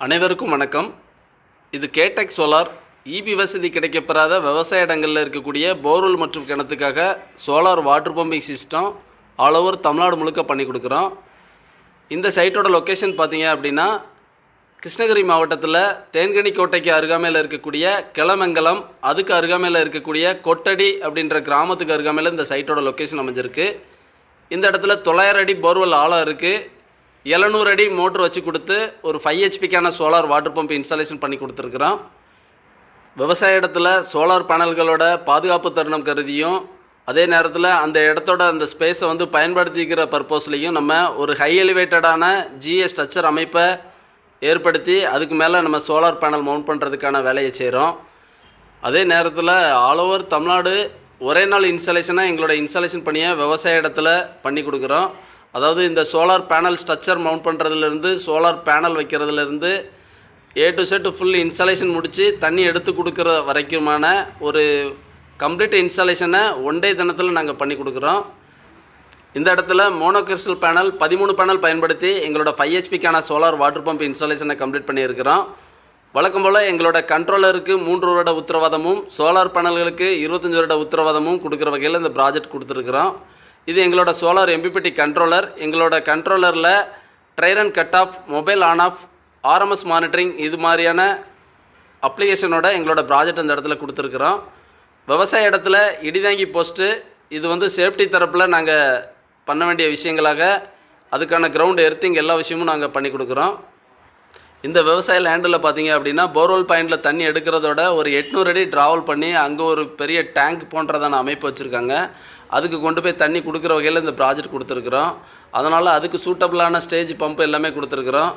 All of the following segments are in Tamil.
அனைவருக்கும் வணக்கம். இது கேடெக் சோலார். இபி வசதி கிடைக்கப்பெறாத விவசாய இடங்களில் இருக்கக்கூடிய போர்வெல் மற்றும் கிணத்துக்காக solar water pumping system all over Tamil Nadu முழுக்க பண்ணி கொடுக்குறோம். இந்த சைட்டோட லொக்கேஷன் பார்த்தீங்க அப்படின்னா கிருஷ்ணகிரி மாவட்டத்தில் தேன்கனி கோட்டைக்கு அருகாமையில் இருக்கக்கூடிய கிளமங்கலம் அதுக்கு அருகாமையில் இருக்கக்கூடிய கொட்டடி அப்படின்ற கிராமத்துக்கு அருகாமையில் இந்த சைட்டோட லொக்கேஷன் அமைஞ்சிருக்கு. இந்த இடத்துல தொள்ளாயிரம் அடி போர்வெல் ஆழம் இருக்குது எழுநூறு அடி மோட்ரு வச்சு கொடுத்து ஒரு ஃபைவ் ஹெச்பிக்கான சோலார் வாட்டர் பம்ப் இன்ஸ்டாலேஷன் பண்ணி கொடுத்துருக்குறோம். விவசாய இடத்துல சோலார் பேனல்களோட பாதுகாப்பு தருணம் கருதியும் அதே நேரத்தில் அந்த இடத்தோட அந்த ஸ்பேஸை வந்து பயன்படுத்திக்கிற பர்பஸ்லேயும் நம்ம ஒரு ஹை எலிவேட்டடான ஜிஏ ஸ்ட்ரக்சர் அமைப்பை ஏற்படுத்தி அதுக்கு மேலே நம்ம சோலார் பேனல் மவுண்ட் பண்ணுறதுக்கான வேலையை செய்கிறோம் அதே நேரத்தில் ஆல் ஓவர் தமிழ்நாடு ஒரே நாள் இன்ஸ்டாலேஷனாக எங்களோட இன்ஸ்டாலேஷன் பணியை விவசாய இடத்துல பண்ணி கொடுக்குறோம். அதாவது இந்த சோலார் பேனல் ஸ்ட்ரக்சர் மவுண்ட் பண்ணுறதுலேருந்து solar panel வைக்கிறதுலேருந்து A to Z full installation முடித்து தண்ணி எடுத்து கொடுக்குற வரைக்குமான ஒரு கம்ப்ளீட் இன்ஸ்டாலேஷனை ஒன் டே தினத்தில் நாங்கள் பண்ணி கொடுக்குறோம். இந்த இடத்துல மோனோகிரிஸ்டல் பேனல் பதிமூணு பேனல் பயன்படுத்தி எங்களோட ஃபைவ் ஹெச்பிக்கான சோலார் வாட்டர் பம்ப் இன்ஸ்டாலேஷனை கம்ப்ளீட் பண்ணியிருக்கிறோம். வழக்கம் போல் எங்களோட கண்ட்ரோலருக்கு மூன்று வருட உத்தரவாதமும் சோலார் பேனல்களுக்கு இருபத்தஞ்சி வருட உத்தரவாதமும் கொடுக்குற வகையில் இந்த ப்ராஜெக்ட் கொடுத்துருக்குறோம். இது எங்களோட சோலார் எம்பிபிடி கண்ட்ரோலர் எங்களோட கண்ட்ரோலரில் dry run cut off mobile on off RMS monitoring இது மாதிரியான அப்ளிகேஷனோட எங்களோட ப்ராஜெக்ட் இந்த இடத்துல கொடுத்துருக்குறோம். விவசாய இடத்துல இடிதாங்கி போஸ்ட்டு இது வந்து சேஃப்டி தரப்பில் நாங்கள் பண்ண வேண்டிய விஷயங்களாக அதுக்கான கிரவுண்ட் எர்த்திங் எல்லா விஷயமும் நாங்கள் பண்ணி கொடுக்குறோம். இந்த விவசாய லேண்டில் பார்த்தீங்க அப்படின்னா போர்வெல் பாயிண்டில் தண்ணி எடுக்கிறதோட ஒரு எட்நூறு அடி ட்ராவல் பண்ணி அங்கே ஒரு பெரிய டேங்க் போன்றதான அமைப்பு வச்சுருக்காங்க. அதுக்கு கொண்டு போய் தண்ணி கொடுக்குற வகையில் இந்த ப்ராஜெக்ட் கொடுத்துருக்குறோம். அதனால் அதுக்கு சூட்டபிளான ஸ்டேஜ் பம்ப் எல்லாமே கொடுத்துருக்குறோம்.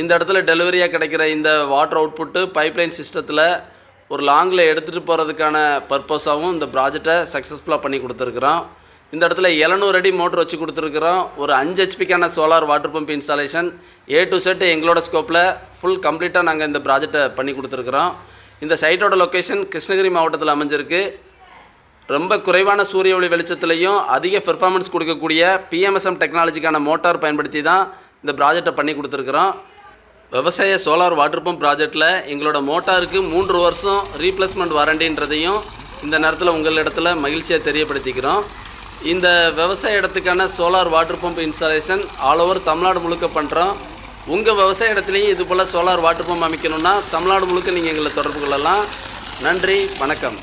இந்த இடத்துல டெலிவரியாக கிடைக்கிற இந்த வாட்டர் அவுட்புட்டு பைப்லைன் சிஸ்டத்தில் ஒரு லாங்கில் எடுத்துகிட்டு போகிறதுக்கான பர்பஸாகவும் இந்த ப்ராஜெக்டை சக்ஸஸ்ஃபுல்லாக பண்ணி கொடுத்துருக்குறோம். இந்த இடத்துல எழுநூறு அடி மோட்ரு வச்சு கொடுத்துருக்குறோம். ஒரு அஞ்சு ஹெச்பிக்கான solar water pump installation A to Z எங்களோட ஸ்கோப்பில் ஃபுல் கம்ப்ளீட்டாக நாங்கள் இந்த ப்ராஜெக்டை பண்ணி கொடுத்துருக்குறோம். இந்த சைட்டோட லொக்கேஷன் கிருஷ்ணகிரி மாவட்டத்தில் அமைஞ்சிருக்கு. ரொம்ப குறைவான சூரிய ஒளி வெளிச்சத்துலையும் அதிக பெர்ஃபார்மன்ஸ் கொடுக்கக்கூடிய பிஎம்எஸ்எம் டெக்னாலஜிக்கான மோட்டார் பயன்படுத்தி தான் இந்த ப்ராஜெக்டை பண்ணி கொடுத்துருக்குறோம். விவசாய சோலார் வாட்டர் பம்ப் ப்ராஜெக்டில் எங்களோட மோட்டாருக்கு மூன்று வருஷம் ரீப்ளேஸ்மெண்ட் வாரண்டின்றதையும் இந்த நேரத்தில் உங்கள் இடத்துல மகிழ்ச்சியாக தெரியப்படுத்திக்கிறோம். இந்த விவசாய இடத்துக்கான solar water pump installation all over Tamil Nadu முழுக்க பண்ணுறோம் உங்கள் விவசாய இடத்துலையும் இது போல் சோலார் வாட்டர் பம்ப் அமைக்கணும்னா தமிழ்நாடு முழுக்க நீங்கள் எங்களை தொடர்பு கொள்ளலாம். நன்றி வணக்கம்.